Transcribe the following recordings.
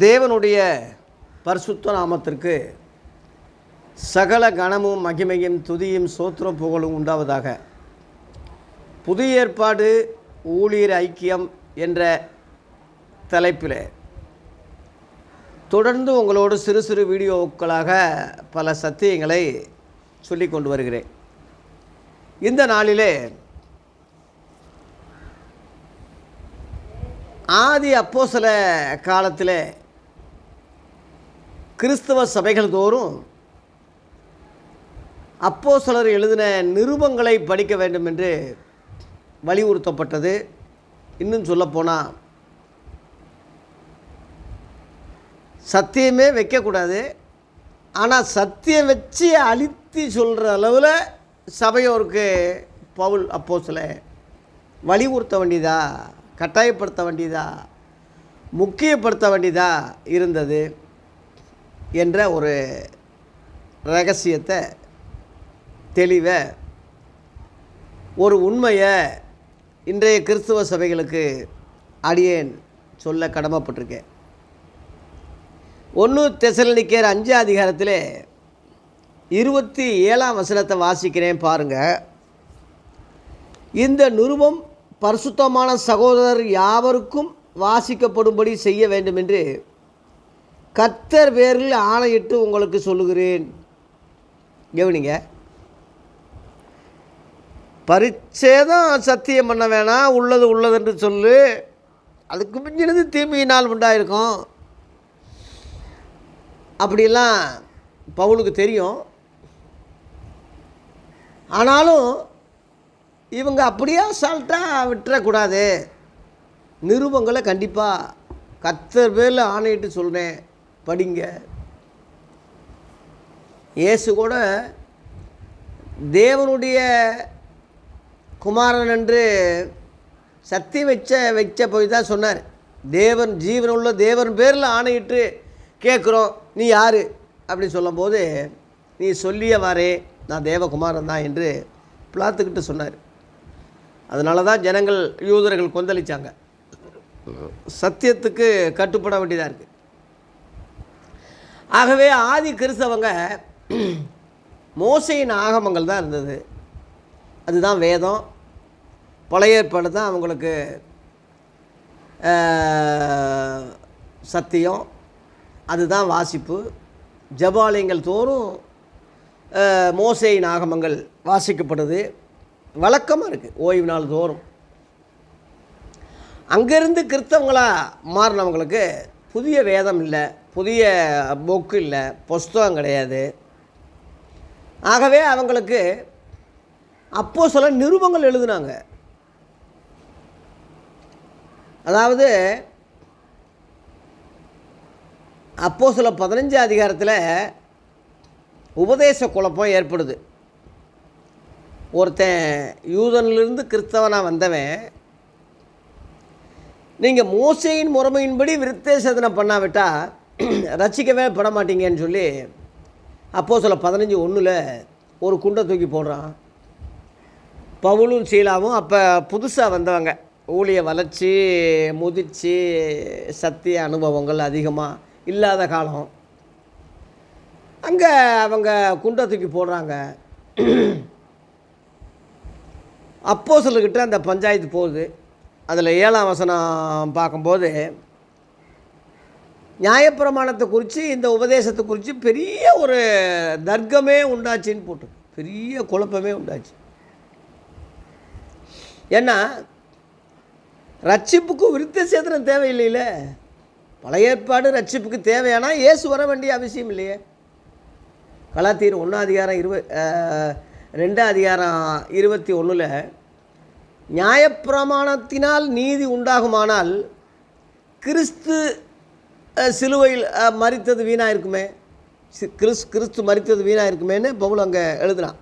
தேவனுடைய பரிசுத்த நாமத்திற்கு சகல கணமும் மகிமையும் துதியும் சோத்திரம் புகழும் உண்டாவதாக. புதிய ஏற்பாடு ஊழியர் ஐக்கியம் என்ற தலைப்பில். தொடர்ந்து உங்களோடு சிறு சிறு வீடியோக்களாக பல சத்தியங்களை சொல்லி கொண்டு வருகிறேன். இந்த நாளிலே ஆதி அப்போ சில காலத்தில் கிறிஸ்தவ சபைகள் தோறும் அப்போ சிலர் எழுதின நிருபங்களை படிக்க வேண்டும் என்று வலியுறுத்தப்பட்டது. இன்னும் சொல்லப்போனால் சத்தியமே வைக்கக்கூடாது. ஆனால் சத்தியம் வச்சு அழித்து சொல்கிற அளவில் சபையோருக்கு பவுல் அப்போ சில வலியுறுத்த வேண்டியதா கட்டாயப்படுத்த வேண்டியதா முக்கியப்படுத்த வேண்டியதாக இருந்தது. என்ற ஒரு ரகசியத்தை தெளிவை ஒரு உண்மையை இன்றைய கிறிஸ்துவ சபைகளுக்கு அடியேன் சொல்ல கடமைப்பட்டிருக்கேன். ஒன்று தெசலனிக்கேர் அஞ்சு அதிகாரத்தில் இருபத்தி ஏழாம் வசனத்தை வாசிக்கிறேன் பாருங்கள் இந்த நிருபம் பரிசுத்தமான சகோதரர் யாவருக்கும் வாசிக்கப்படும்படி செய்ய வேண்டும் என்று கர்த்தர் பேரில் ஆணையிட்டு உங்களுக்கு சொல்லுகிறேன். கவனிங்க. பரிச்சேதம் சத்தியம் பண்ண வேணாம் உள்ளது உள்ளதுன்று சொல்லு. அதுக்கு மிஞ்சினது தீமையினால் உண்டாயிருக்கும். அப்படிலாம் பவுலுக்கு தெரியும். ஆனாலும் இவங்க அப்படியே அசால்ட்டாக விட்டுறக்கூடாது. நிருபங்களை கண்டிப்பாக கத்தர் பேரில் ஆணையிட்டு சொல்கிறேன் படிங்க. இயேசு கூட தேவனுடைய குமாரன் என்று சக்தி வச்ச வச்ச போய் தான் சொன்னார். தேவன் ஜீவன் உள்ள தேவன் பேரில் ஆணையிட்டு கேட்குறோம் நீ யார்? அப்படி சொல்லும்போது நீ சொல்லிய வாரே நான் தேவகுமாரன் தான் என்று பிளாத்துக்கிட்டு சொன்னார். அதனால தான் ஜனங்கள் யூதர்கள் கொந்தளிச்சாங்க. சத்தியத்துக்கு கட்டுப்பட வேண்டியதாக இருக்குது ஆகவே ஆதி கிறிஸ்தவங்க மோசையின் ஆகமங்கள் தான் இருந்தது. அதுதான் வேதம். பழைய ஏற்பாடு தான் அவங்களுக்கு சத்தியம். அதுதான் வாசிப்பு. ஜபாலயங்கள் தோறும் மோசையின் ஆகமங்கள் வாசிக்கப்படுது. வழக்கமாக இருக்குது ஓய்வு நாள் தோறும். அங்கேருந்து கிறிஸ்தவங்களாக மாறினவங்களுக்கு புதிய வேதம் இல்லை. புதிய புக்கு இல்லை புஸ்தகம் கிடையாது. ஆகவே அவங்களுக்கு அப்போ சில நிருபங்கள் எழுதுனாங்க. அதாவது அப்போ சில பதினஞ்சு அதிகாரத்தில் உபதேச குழப்பம் ஏற்படுது. ஒருத்தன் யூதன்லேருந்து கிறிஸ்தவனாக வந்தவன் நீங்கள் மோசையின் முறைமையின்படி விருத்தேசதனை பண்ணாவிட்டால் ரசிக்கவே பட மாட்டீங்கன்னு சொல்லி அப்போ சொல்ல பதினஞ்சு ஒன்றில் ஒரு குண்டை தூக்கி போடுறான். பவுலும் சீலாவும் அப்போ புதுசாக வந்தவங்க. ஊழிய வளர்ச்சி முதிர்ச்சி சத்திய அனுபவங்கள் அதிகமாக இல்லாத காலம். அங்கே அவங்க குண்டை தூக்கி போடுறாங்க. அப்போ சொல்லுக்கிட்ட அந்த பஞ்சாயத்து போகுது. அதில் ஏழாம் வசனம் பார்க்கும்போது நியாயப்பிரமாணத்தை குறித்து இந்த உபதேசத்தை குறித்து பெரிய ஒரு தர்க்கமே உண்டாச்சுன்னு போட்டு பெரிய குழப்பமே உண்டாச்சு. ஏன்னா ரட்சிப்புக்கு விருத்த சேதனம் தேவையில்லையில. பழைய ஏற்பாடு ரட்சிப்புக்கு தேவையானா இயேசு வர வேண்டிய அவசியம் இல்லையே. கலாத்தீர் ஒன்றாம் அதிகாரம் இருவ ரெண்டாம் அதிகாரம் இருபத்தி ஒன்றில் நியாயப்பிரமாணத்தினால் நீதி உண்டாகுமானால் கிறிஸ்து சிலுவையில் மறித்தது வீணாக இருக்குமே கிறிஸ் கிறிஸ்து மறித்தது வீணாக இருக்குமேன்னு பவுல் அங்கே எழுதுனான்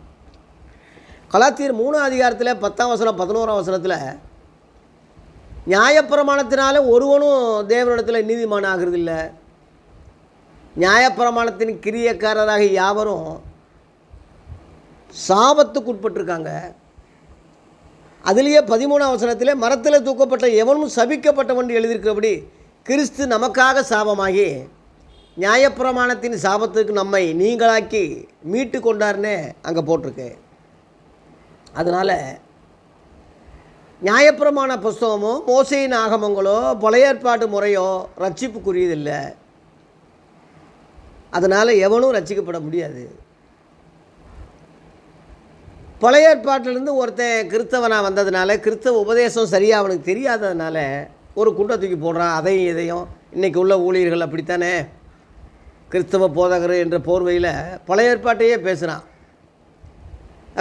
கலாத்தியர் மூணாம் அதிகாரத்தில் பத்தாம் வசனம் பதினோராம் வசனத்தில் நியாயப்பிரமாணத்தினால ஒருவனும் தேவனிடத்தில் நீதிமான் ஆகிறது இல்லை நியாயப்பிரமாணத்தின் கிரியக்காரராக யாவரும் சாபத்துக்கு உட்பட்டிருக்காங்க. அதுலேயே பதிமூணாம் வசனத்தில் மரத்தில் தூக்கப்பட்ட எவனும் சபிக்கப்பட்டவன் எழுதியிருக்கிறபடி கிறிஸ்து நமக்காக சாபமாகி நியாயப்பிரமாணத்தின் சாபத்துக்கு நம்மை நீங்களாக்கி மீட்டு கொண்டார்னே அங்கே போட்டிருக்கு. அதனால் நியாயப்பிரமாண புஸ்தகமோ மோசையின் ஆகமங்களோ பழைய ஏற்பாட்டு முறையோ ரட்சிப்புக்குரியதில்லை. அதனால் எவனும் ரட்சிக்கப்பட முடியாது. பழைய ஏற்பாட்டிலேருந்து ஒருத்தன் கிறிஸ்தவனாக வந்ததுனால கிறிஸ்தவ உபதேசம் சரியாக அவனுக்கு தெரியாததுனால ஒரு குண்டை தூக்கி போடுறான் அதையும் இதையும். இன்றைக்கி உள்ள ஊழியர்கள் அப்படித்தானே? கிறிஸ்தவ போதகர் என்ற போர்வையில் பழைய ஏற்பாட்டையே பேசுகிறான்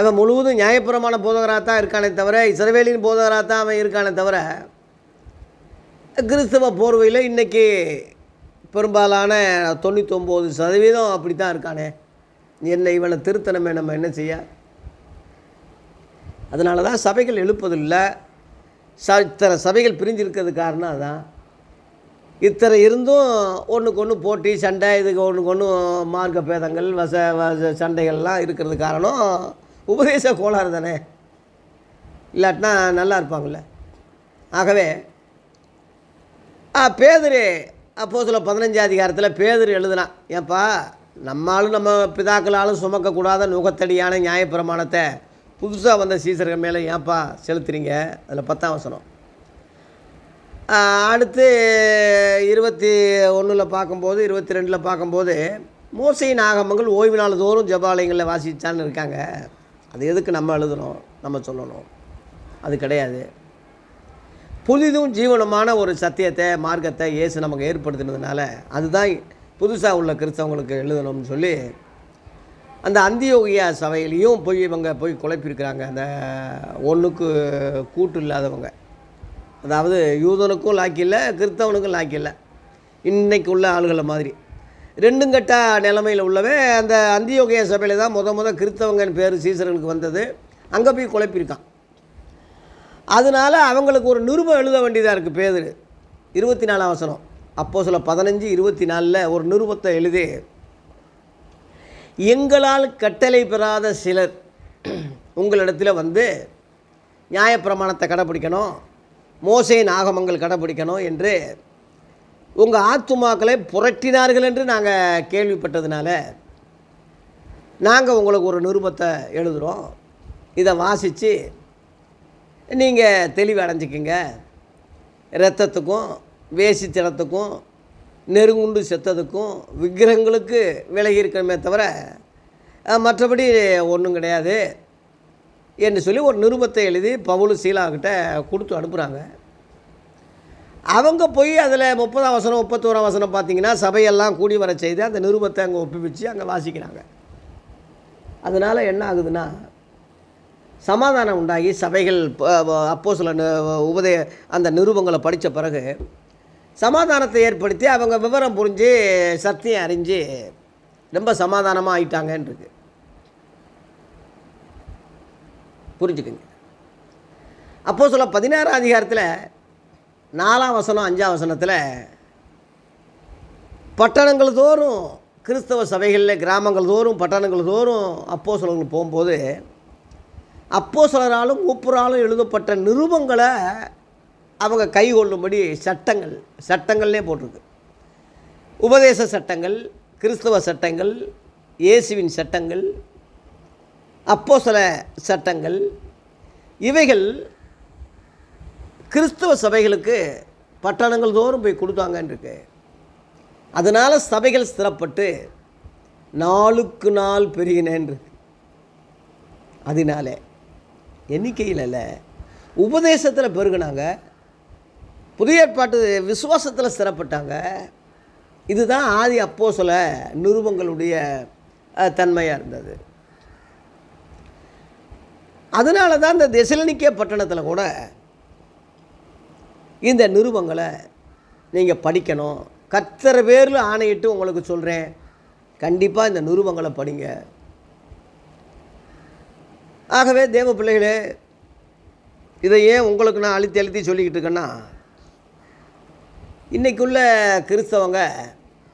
அவன் முழுவதும் நியாயபுரமான போதகராக தான் இருக்கானே தவிர இஸ்ரவேலின் போதகராக தான் அவன் இருக்கானே தவிர கிறிஸ்தவ போர்வையில் இன்றைக்கி பெரும்பாலான தொண்ணூத்தொம்பது சதவீதம் அப்படி தான் இருக்கானே. என்ன இவனை திருத்தனமே நம்ம என்ன செய்ய? அதனால தான் சபைகள் எழுப்பதில்லை. ச இத்தனை சபைகள் பிரிஞ்சிருக்கிறது காரணம் அதான். இத்தனை இருந்தும் ஒன்றுக்கு ஒன்று போட்டி சண்டை இதுக்கு ஒன்றுக்கு ஒன்று மார்க்க பேதங்கள் வச வச சண்டைகள்லாம் இருக்கிறது காரணம் உபதேச கோளாறு தானே. இல்லாட்டினா நல்லா இருப்பாங்கள்ல. ஆகவே ஆ பேதரு அப்போ சில பதினஞ்சாம் அதிகாரத்தில் பேதர் எழுதுனான். ஏப்பா நம்மாலும் நம்ம பிதாக்களாலும் சுமக்கக்கூடாத நுகத்தடியான நியாயப்பிரமாணத்தை புதுசாக வந்த சீசர்கள் மேலே ஏன்ப்பா செலுத்துறீங்க? அதில் பத்தாம் வசனம். அடுத்து இருபத்தி ஒன்றில் பார்க்கும்போது இருபத்தி ரெண்டில் பார்க்கும்போது மோசையின் ஆகமங்கள் ஓய்வு நாள் தோறும் ஜபாலயங்களில் வாசிச்சான்னு இருக்காங்க. அது எதுக்கு நம்ம எழுதணும் நம்ம சொல்லணும். அது கிடையாது. புதிதும் ஜீவனமான ஒரு சத்தியத்தை மார்க்கத்தை இயேசு நமக்கு ஏற்படுத்தினதுனால அதுதான் புதுசாக உள்ள கிறிஸ்தவங்களுக்கு எழுதணும்னு சொல்லி அந்த அந்தியோகியா சபையிலையும் போய் இவங்க போய் குழப்பியிருக்கிறாங்க. அந்த ஒன்றுக்கு கூட்டு இல்லாதவங்க. அதாவது யூதனுக்கும் லாக்கில்ல கிறிஸ்தவனுக்கும் லாக்கில்ல இன்றைக்கு உள்ள ஆளுகளை மாதிரி. ரெண்டும் கட்ட நிலமையில் உள்ளவே அந்த அந்தியோகிய சபையில் தான் முத முத கிறிஸ்தவங்கன்னு பேர் சீசர்களுக்கு வந்தது. அங்கே போய் குழப்பியிருக்கான். அதனால் அவங்களுக்கு ஒரு நிருபம் எழுத வேண்டியதாக இருக்குது பேர் இருபத்தி நாலாம் வசனம். அப்போ சில பதினஞ்சு இருபத்தி நாலில் ஒரு நிருபத்தை எழுதி எங்களால் கட்டளை பெறாத சிலர் உங்களிடத்தில் வந்து நியாயப்பிரமாணத்தை கடைப்பிடிக்கணும் மோசை நாகமங்கள் கடைப்பிடிக்கணும் என்று உங்கள் ஆத்துமாக்களை புரட்டினார்கள் என்று நாங்கள் கேள்விப்பட்டதுனால நாங்கள் உங்களுக்கு ஒரு நிருபத்தை எழுதுகிறோம் இதை வாசித்து நீங்கள் தெளிவு அடைஞ்சிக்கிங்க இரத்தத்துக்கும் வேசித்தனத்துக்கும் நெருங்குண்டு செத்ததுக்கும் விக்கிரகங்களுக்கு விலகி இருக்கணுமே தவிர மற்றபடி ஒன்றும் கிடையாது என்று சொல்லி ஒரு நிருபத்தை எழுதி பவுலு சீலாக்கிட்ட கொடுத்து அனுப்புகிறாங்க அவங்க போய் அதில் முப்பதாம் வசனம் முப்பத்தோராம் வசனம் பார்த்தீங்கன்னா சபையெல்லாம் கூடி வர செய்து அந்த நிருபத்தை அங்கே ஒப்புவிச்சு அங்கே வாசிக்கிறாங்க. அதனால் என்ன ஆகுதுன்னா சமாதானம் உண்டாகி சபைகள் அப்போ சில உபதே அந்த நிருபங்களை படித்த பிறகு சமாதானத்தை ஏற்படுத்தி அவங்க விவரம் புரிஞ்சு சத்தியம் அறிஞ்சு ரொம்ப சமாதானமாக ஆயிட்டாங்கன்றிருக்கு புரிஞ்சுக்குங்க. அப்போ சொல்ல பதினாறாம் அதிகாரத்தில் நாலாம் வசனம் அஞ்சாம் வசனத்தில் பட்டணங்கள் தோறும் கிறிஸ்தவ சபைகளில் கிராமங்கள் தோறும் பட்டணங்கள் தோறும் அப்போ போகும்போது அப்போ சிலராலும் மூப்பராலும் எழுதப்பட்ட நிருபங்களை அவங்க கை கொள்ளும்படி சட்டங்கள் சட்டங்கள்லே போட்டிருக்கு. உபதேச சட்டங்கள் கிறிஸ்தவ சட்டங்கள் இயேசுவின் சட்டங்கள் அப்போ சில சட்டங்கள் இவைகள் கிறிஸ்தவ சபைகளுக்கு பட்டணங்கள் தோறும் போய் கொடுத்தாங்கன்னு இருக்கு அதனால் சபைகள் சிறப்பட்டு நாளுக்கு நாள் பெருகினேன் இருக்கு அதனால எண்ணிக்கையில் இல்லை உபதேசத்தில் பெருகினாங்க புதிய ஏற்பாட்டு விசுவாசத்தில் ஸ்திரப்பட்டாங்க இதுதான் ஆதி அப்போ சில நிருபங்களுடைய தன்மையாக இருந்தது. அதனால தான் இந்த தெசலனிக்கே பட்டணத்தில் கூட இந்த நிருபங்களை நீங்கள் படிக்கணும். கத்தரை பேரில் ஆணையிட்டு உங்களுக்கு சொல்கிறேன் கண்டிப்பாக இந்த நிருபங்களை படிங்க. ஆகவே தேவ பிள்ளைகளே இதை ஏன் உங்களுக்கு நான் அழுத்தி அழுத்தி சொல்லிக்கிட்டு இருக்கேன்னா இன்றைக்குள்ள கிறிஸ்தவங்க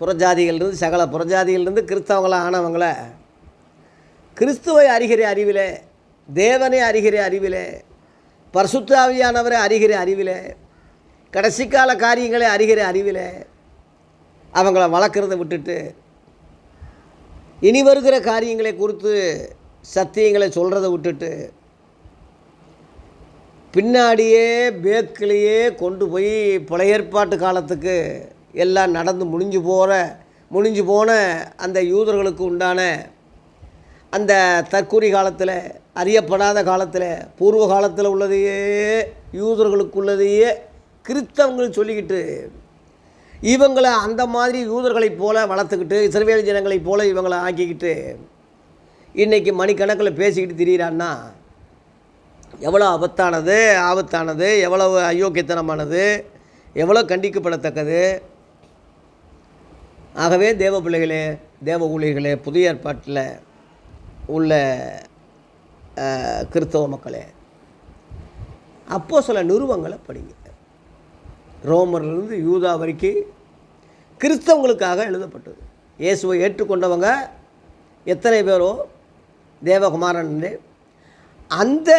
புறஜாதிகள்லேருந்து சகல புறஜாதிகள்லேருந்து கிறிஸ்தவங்களாக ஆனவங்கள கிறிஸ்துவை அறிகிற அறிவிலே தேவனை அறிகிற அறிவிலே பரிசுத்தாவியானவரை அறிகிற அறிவிலே கடைசி கால காரியங்களை அறிகிற அறிவிலே அவங்கள வளர்க்குறத விட்டுட்டு இனி வருகிற காரியங்களை குறித்து சத்தியங்களை சொல்கிறத விட்டுட்டு பின்னாடியே பேக்கிலேயே கொண்டு போய் பழைய ஏற்பாட்டு காலத்துக்கு எல்லாம் நடந்து முடிஞ்சு போகிற முடிஞ்சு போன அந்த யூதர்களுக்கு உண்டான அந்த தற்கூரி காலத்தில் அறியப்படாத காலத்தில் பூர்வ காலத்தில் உள்ளதையே யூதர்களுக்குள்ளதையே கிறிஸ்தவங்கள் சொல்லிக்கிட்டு இவங்களை அந்த மாதிரி யூதர்களைப் போல் வளர்த்துக்கிட்டு இஸ்ரவேல் ஜனங்களைப் போல இவங்களை ஆக்கிக்கிட்டு இன்றைக்கி மணிக்கணக்கில் பேசிக்கிட்டு திரியிறான்னா எவ்வளோ ஆபத்தானது ஆபத்தானது எவ்வளவு அயோக்கியத்தனமானது எவ்வளோ கண்டிக்கப்படத்தக்கது? ஆகவே தேவ பிள்ளைகளே தேவ ஊழியர்களே புதிய ஏற்பாட்டில் உள்ள கிறிஸ்தவ மக்களே அப்போ சில நிறுவங்களை படிங்க. ரோமர்லேருந்து யூதா வரைக்கும் கிறிஸ்தவங்களுக்காக எழுதப்பட்டது. இயேசுவை ஏற்றுக்கொண்டவங்க எத்தனை பேரோ தேவகுமாரன் அந்த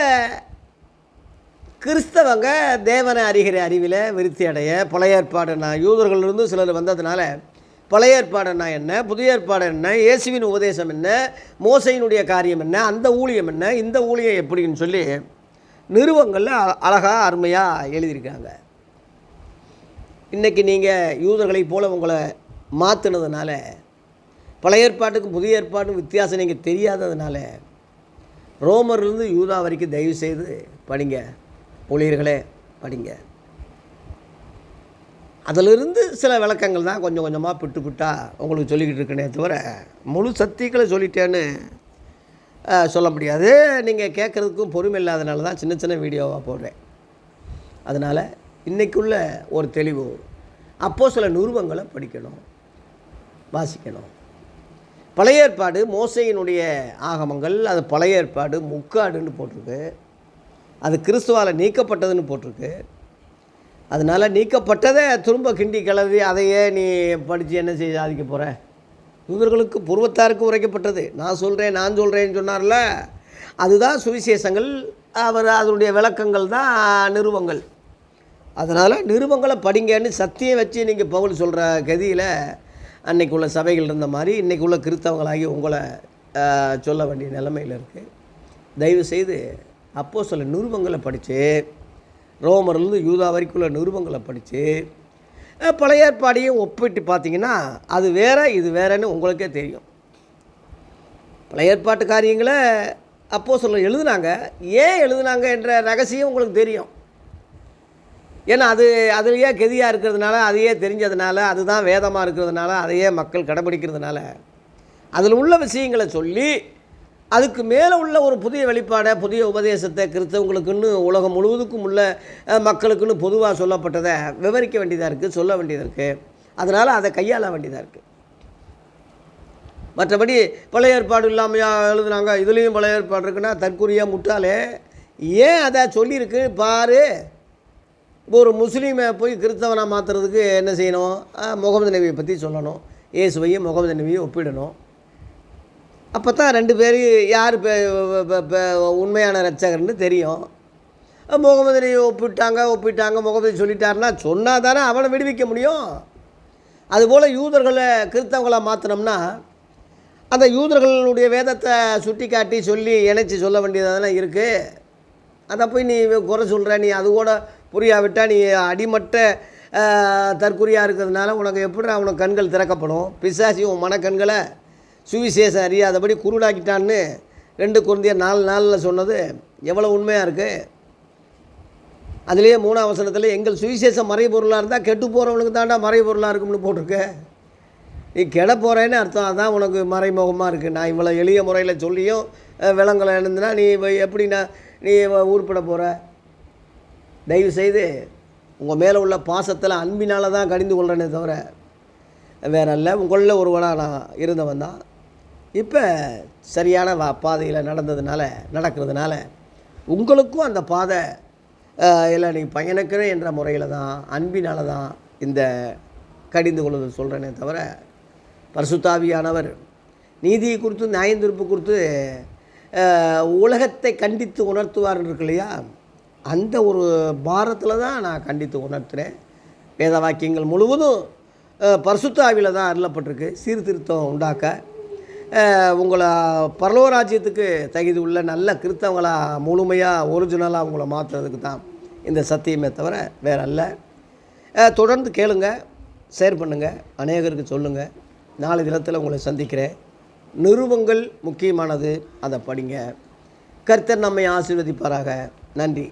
கிறிஸ்தவங்க தேவனை அறிகிற அறிவில் விருத்தி அடைய பழைய ஏற்பாடுனா யூதர்களிலிருந்து சிலர் வந்ததுனால பழைய ஏற்பாடுனா என்ன புதிய ஏற்பாடு என்ன? இயேசுவின் உபதேசம் என்ன? மோசையினுடைய காரியம் என்ன? அந்த ஊழியம் என்ன? இந்த ஊழியம் எப்படின்னு சொல்லி நிறுவங்களில் அழகாக அருமையாக எழுதியிருக்காங்க. இன்றைக்கி நீங்கள் யூதர்களைப் போல உங்களை மாற்றினதுனால பழைய ஏற்பாட்டுக்கும் புதிய ஏற்பாட்டுக்கும் வித்தியாசம் நீங்கள் தெரியாததுனால ரோமர்லேருந்து யூதா வரைக்கும் தயவு செய்து படிங்க. ஊழியர்களே படிங்க. அதிலிருந்து சில விளக்கங்கள் தான் கொஞ்சம் கொஞ்சமாக பிட்டு பிட்டாக உங்களுக்கு சொல்லிக்கிட்டு இருக்கனே தவிர முழு சக்திகளை சொல்லிட்டேன்னு சொல்ல முடியாது. நீங்கள் கேட்குறதுக்கும் பொறுமை இல்லாதனால தான் சின்ன சின்ன வீடியோவாக போடுறேன். அதனால் இன்றைக்குள்ள ஒரு தெளிவு. அப்போது சில நிறுவங்களை படிக்கணும் வாசிக்கணும். பழைய ஏற்பாடு மோசையினுடைய ஆகமங்கள் அது பழைய ஏற்பாடு முக்காடுன்னு போட்டிருக்கு. அது கிறிஸ்துவால் நீக்கப்பட்டதுன்னு போட்டிருக்கு. அதனால் நீக்கப்பட்டதை திரும்ப கிண்டி கிளறி அதையே நீ படித்து என்ன செய்ய சாதிக்க போகிற இவர்களுக்கு பூர்வத்தாருக்கு உரைக்கப்பட்டது. நான் சொல்கிறேன் நான் சொல்கிறேன்னு சொன்னார்ல. அதுதான் சுவிசேஷங்கள். அவர் அதனுடைய விளக்கங்கள் தான் நிறுவங்கள் அதனால் நிறுவங்களை படிங்கன்னு சத்தியம் வச்சு நீங்கள் பவுல் சொல்கிற கதியில் அன்னைக்கு உள்ள சபைகள் இருந்த மாதிரி இன்றைக்கு உள்ள கிறித்தவங்களாகி உங்களை சொல்ல வேண்டிய நிலைமையில் இருக்குது தயவு செய்து அப்போ சில நிருபங்களை படித்து ரோமர்லேருந்து யூதா வரைக்கும் உள்ள நிறுவங்களை படித்து பழைய ஏற்பாடையும் ஒப்பிட்டு பார்த்தீங்கன்னா அது வேற இது வேறன்னு உங்களுக்கே தெரியும். பழைய ஏற்பாட்டு காரியங்களை அப்போது சொல்ல எழுதுனாங்க. ஏன் எழுதுனாங்க என்ற ரகசியம் உங்களுக்கு தெரியும். ஏன்னா அது அதுலேயே கெதியாக இருக்கிறதுனால அதையே தெரிஞ்சதுனால அதுதான் வேதமாக இருக்கிறதுனால அதையே மக்கள் கடைபிடிக்கிறதுனால. அதில் உள்ள விஷயங்களை சொல்லி அதுக்கு மேலே உள்ள ஒரு புதிய வெளிப்பாடை புதிய உபதேசத்தை கிறிஸ்தவங்களுக்குன்னு உலகம் முழுவதுக்கும் உள்ள மக்களுக்குன்னு பொதுவாக சொல்லப்பட்டதை விவரிக்க வேண்டியதாக இருக்குது சொல்ல வேண்டியதாக இருக்குது அதனால் அதை கையாள வேண்டியதாக இருக்குது மற்றபடி பழைய ஏற்பாடு இல்லாமையா எழுதுனாங்க இதுலேயும் பழைய ஏற்பாடு இருக்குன்னா தற்கொலையாக முட்டாளே. ஏன் அதை சொல்லியிருக்கு? பாரு. இப்போ ஒரு முஸ்லீமை போய் கிறிஸ்தவனாக மாற்றுறதுக்கு என்ன செய்யணும்? முகமது நபியை பற்றி சொல்லணும். இயேசுவையும் முகமது நபியும் ஒப்பிடணும். அப்போ தான் ரெண்டு பேர் யார் உண்மையான ரட்சகர்னு தெரியும். முகமது நபி ஒப்பிட்டாங்க ஒப்பிட்டாங்க முகமது சொல்லிட்டாருன்னா சொன்னால் தானே அவனை விடுவிக்க முடியும்? அதுபோல் யூதர்களை கிறிஸ்தவங்களாக மாற்றினோம்னா அந்த யூதர்களுடைய வேதத்தை சுட்டி காட்டி சொல்லி இணைச்சி சொல்ல வேண்டியதெல்லாம் இருக்குது அதை போய் நீ குறை சொல்கிற நீ அது கூட புரியாவிட்டால் நீ அடிமட்ட தற்குறியாக இருக்கிறதுனால உனக்கு எப்படி அவனுக்கு கண்கள் திறக்கப்படும்? பிசாசி உன் மனக்கண்களை சுவிசேஷம் அறியாதபடி குருடாக்கிட்டான்னு ரெண்டு குருந்திய நாலு நாளில் சொன்னது எவ்வளோ உண்மையாக இருக்குது அதுலேயே மூணாம் வசனத்தில் எங்கள் சுவிசேஷம் மறைபொருளாக இருந்தால் கெட்டு போகிறவனுக்கு தாண்டா மறைபொருளாக இருக்கும்னு போட்டிருக்கு. நீ கெட போகிறேன்னு அர்த்தம் அதான் உனக்கு மறைமுகமாக இருக்குது நான் இவ்வளோ எளிய முறையில் சொல்லியும் அஹ், விலங்கலை எழுந்துனா நீ எப்படி நான் நீ உருப்பிட போகிற தயவு செய்து உங்கள் மேலே உள்ள பாசத்தில் அன்பினால் தான் கடிந்து கொள்கிறேனே தவிர வேற இல்லை. உங்களில் ஒருவனாக நான் இருந்தவன் தான். இப்போ சரியான வா பாதையில் நடந்ததுனால நடக்கிறதுனால உங்களுக்கும் அந்த பாதை இல்லை நீ பயணிக்கிறேன் என்ற முறையில் தான் அன்பினால் தான் இந்த கடிந்து கொள்வது சொல்கிறேனே தவிர பரிசுத்தாவியானவர் நீதியை குறித்து நியாயந்திருப்பு குறித்து உலகத்தை கண்டித்து உணர்த்துவார் இருக்கு இல்லையா? அந்த ஒரு பாரத்தில் தான் நான் கண்டித்து உணர்த்துறேன். வேத வாக்கியங்கள் முழுவதும் அஹ், பரிசுத்த ஆவியில் தான் அருளப்பட்டிருக்கு. சீர்திருத்தம் உண்டாக்க. உங்களை பரலோராஜ்யத்துக்கு தகுதி உள்ள நல்ல கிறித்தவங்களாக முழுமையாக ஒரிஜினலாக உங்களை மாற்றுறதுக்கு தான் இந்த சத்தியமே தவிர வேற அல்ல. தொடர்ந்து கேளுங்க ஷேர் பண்ணுங்கள் அநேகருக்கு சொல்லுங்கள் நாலு தினத்தில் உங்களை சந்திக்கிறேன். நிறுவங்கள் முக்கியமானது அதை படிங்க. கர்த்தர் நம்மை ஆசீர்வதிப்பாராக. நன்றி.